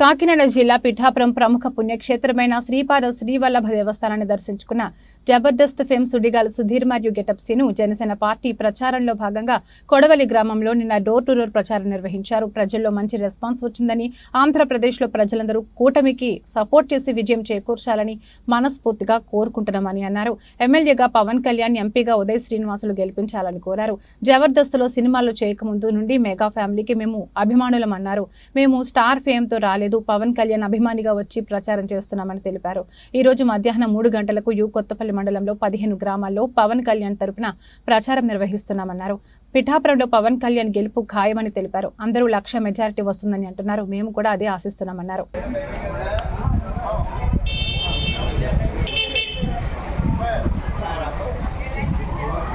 కాకినాడ జిల్లా పిఠాపురం ప్రముఖ పుణ్యక్షేత్రమైన శ్రీపాద శ్రీవల్లభ దేవస్థానాన్ని దర్శించుకున్న జబర్దస్త్ ఫేమ్ సుడిగాల్ సుధీర్ మరియు గెటప్ సీను జనసేన పార్టీ ప్రచారంలో భాగంగా కొడవలి గ్రామంలో నిన్న డోర్ టు డోర్ ప్రచారం నిర్వహించారు. ప్రజల్లో మంచి రెస్పాన్స్ వచ్చిందని ఆంధ్రప్రదేశ్లో ప్రజలందరూ కూటమికి సపోర్ట్ చేసి విజయం చేకూర్చాలని మనస్ఫూర్తిగా కోరుకుంటున్నామని అన్నారు. ఎమ్మెల్యేగా పవన్ కళ్యాణ్ ఎంపీగా ఉదయ్ శ్రీనివాసులు గెలిపించాలని కోరారు. జబర్దస్త్లో సినిమాలు చేయకముందు నుండి మెగా ఫ్యామిలీకి మేము అభిమానులం అన్నారు మేము స్టార్ ఫేమ్తో రాలేదు. పవన్ కళ్యాణ్ అభిమానిగా వచ్చి ప్రచారం చేస్తున్నామని తెలిపారు. ఈ రోజు మధ్యాహ్నం మూడు గంటలకు యు కొత్తపల్లి మండలంలో పదిహేను గ్రామాల్లో పవన్ కళ్యాణ్ తరపున ప్రచారం నిర్వహిస్తున్నామన్నారు. పిఠాపురంలో పవన్ కళ్యాణ్ గెలుపు ఖాయమని తెలిపారు. అందరూ లక్ష మెజారిటీ వస్తుందని అంటున్నారు. మేము కూడా అదే ఆశిస్తున్నామన్నారు.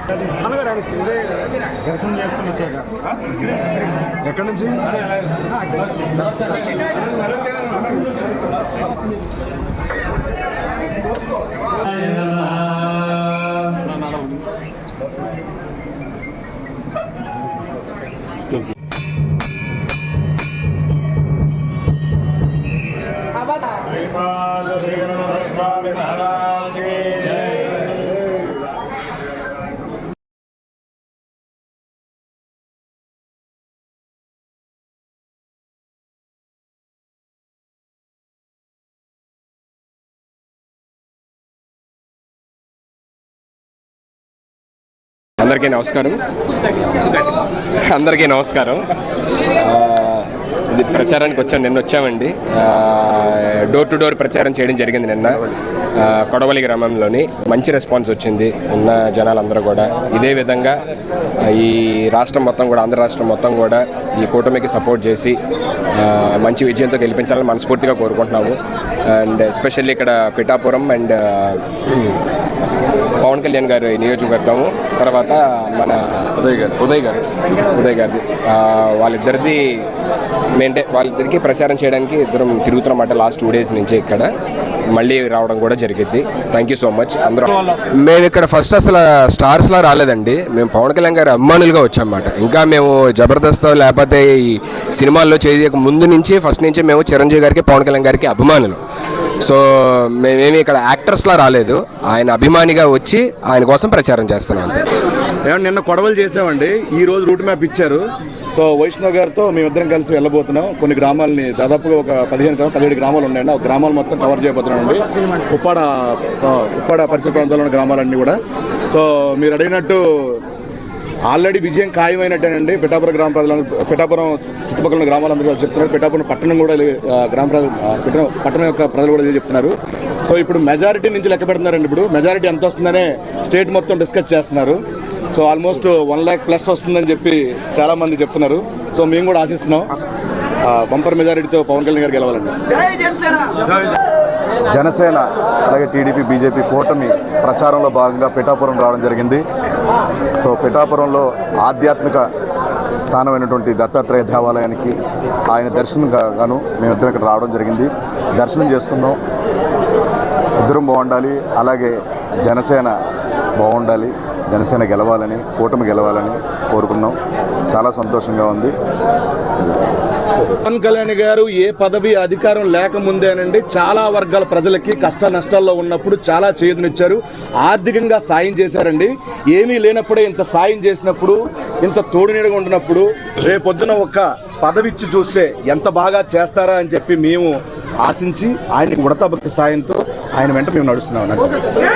అనగారు ఆయన కిందే దర్శనం చేసుకుని వచ్చాక ఎక్కడి నుంచి? శ్రీపాద శ్రీ గణపతి స్వామి మహారాజే అందరికీ నమస్కారం. అందరికీ నమస్కారం. ఇది ప్రచారానికి వచ్చాం నిన్న వచ్చామండి. డోర్ టు డోర్ ప్రచారం చేయడం జరిగింది నిన్న. కొడవలి గ్రామంలోని మంచి రెస్పాన్స్ వచ్చింది ఉన్న జనాలందరూ కూడా. ఇదే విధంగా ఈ రాష్ట్రం మొత్తం కూడా ఆంధ్ర రాష్ట్రం మొత్తం కూడా ఈ కూటమికి సపోర్ట్ చేసి మంచి విజయంతో గెలిపించాలని మనస్ఫూర్తిగా కోరుకుంటున్నాము. అండ్ ఎస్పెషల్లీ ఇక్కడ పిఠాపురం అండ్ పవన్ కళ్యాణ్ గారి నియోజకవర్గము తర్వాత మన ఉదయ్ గారు. ఉదయ్ గారు. ఉదయ్ గారిది. వాళ్ళిద్దరిది మేంటే వాళ్ళిద్దరికి ప్రచారం చేయడానికి ఇద్దరం తిరుగుతున్నమాట లాస్ట్ టూ డేస్ నుంచి ఇక్కడ. మళ్ళీ రావడం కూడా జరిగింది. థ్యాంక్ యూ సో మచ్ అందరూ మేము ఇక్కడ ఫస్ట్ అసలు స్టార్స్లా రాలేదండి. మేము పవన్ కళ్యాణ్ గారి అభిమానులుగా వచ్చామన్నమాట. ఇంకా మేము జబర్దస్త్ లేకపోతే ఈ సినిమాల్లో చేయక ముందు నుంచి ఫస్ట్ నుంచి మేము చిరంజీవి గారికి పవన్ కళ్యాణ్ గారికి అభిమానులు. సో మేమేమి ఇక్కడ యాక్టర్స్లా రాలేదు. ఆయన అభిమానిగా వచ్చి ఆయన కోసం ప్రచారం చేస్తున్నాం అంతే. నిన్న కొడవలు చేసామండి ఈ రోజు రూట్ మ్యాప్ ఇచ్చారు. సో వైష్ణవ్ గారితో మేమిద్దరం కలిసి వెళ్ళబోతున్నాం. కొన్ని గ్రామాలని దాదాపుగా ఒక పదిహేను గ్రామాలు పదిహేడు గ్రామాలు ఉన్నాయండి. ఆ గ్రామాలు మొత్తం కవర్ చేయబోతున్నామండి. ఉప్పాడ ఉప్పాడ పరిసర ప్రాంతాల్లో ఉన్న గ్రామాలన్నీ కూడా. సో మీరు అడిగినట్టు ఆల్రెడీ విజయం ఖాయమైనట్టేనండి. పిఠాపురం గ్రామ ప్రజలందరూ పిఠాపురం చుట్టుపక్కల ఉన్న గ్రామాలందరూ కూడా చెప్తున్నారు. పిఠాపురం పట్టణం కూడా గ్రామ ప్రజలు పట్టణం యొక్క ప్రజలు కూడా ఇదే చెప్తున్నారు. సో ఇప్పుడు మెజారిటీ నుంచి లెక్క పెడుతున్నారండి. ఇప్పుడు మెజారిటీ ఎంత వస్తుందనే స్టేట్ మొత్తం డిస్కస్ చేస్తున్నారు. So almost one lakh plus వస్తుందని చెప్పి చాలా మంది చెప్తున్నారు. సో మేము కూడా ఆశిస్తున్నాం. బంపర్ మెజారిటీతో పవన్ కళ్యాణ్ గారు గెలవాలండి. జనసేన అలాగే టీడీపీ బీజేపీ కూటమి ప్రచారంలో భాగంగా పిఠాపురం రావడం జరిగింది. సో పిఠాపురంలో ఆధ్యాత్మిక స్థానమైనటువంటి దత్తాత్రేయ దేవాలయానికి ఆయన దర్శనం గా- గాను మేమిద్దరం ఇక్కడ రావడం జరిగింది. దర్శనం చేసుకున్నాం ఇద్దరం బాగుండాలి. అలాగే జనసేన బాగుండాలి. జనసేన గెలవాలని కూటమి గెలవాలని కోరుకున్నాం. చాలా సంతోషంగా ఉంది. పవన్ కళ్యాణ్ గారు ఏ పదవి అధికారం లేకముందేనండి చాలా వర్గాల ప్రజలకి కష్ట నష్టాల్లో ఉన్నప్పుడు చాలా చేదునిచ్చారు. ఆర్థికంగా సాయం చేశారండి. ఏమీ లేనప్పుడే ఇంత సాయం చేసినప్పుడు ఇంత తోడునీడగా ఉండినప్పుడు రేపొద్దున ఒక పదవి ఇచ్చి చూస్తే ఎంత బాగా చేస్తారా అని చెప్పి మేము ఆశించి ఆయనకి ఉడత భక్తి సాయంతో ఆయన వెంట మేము నడుస్తున్నాం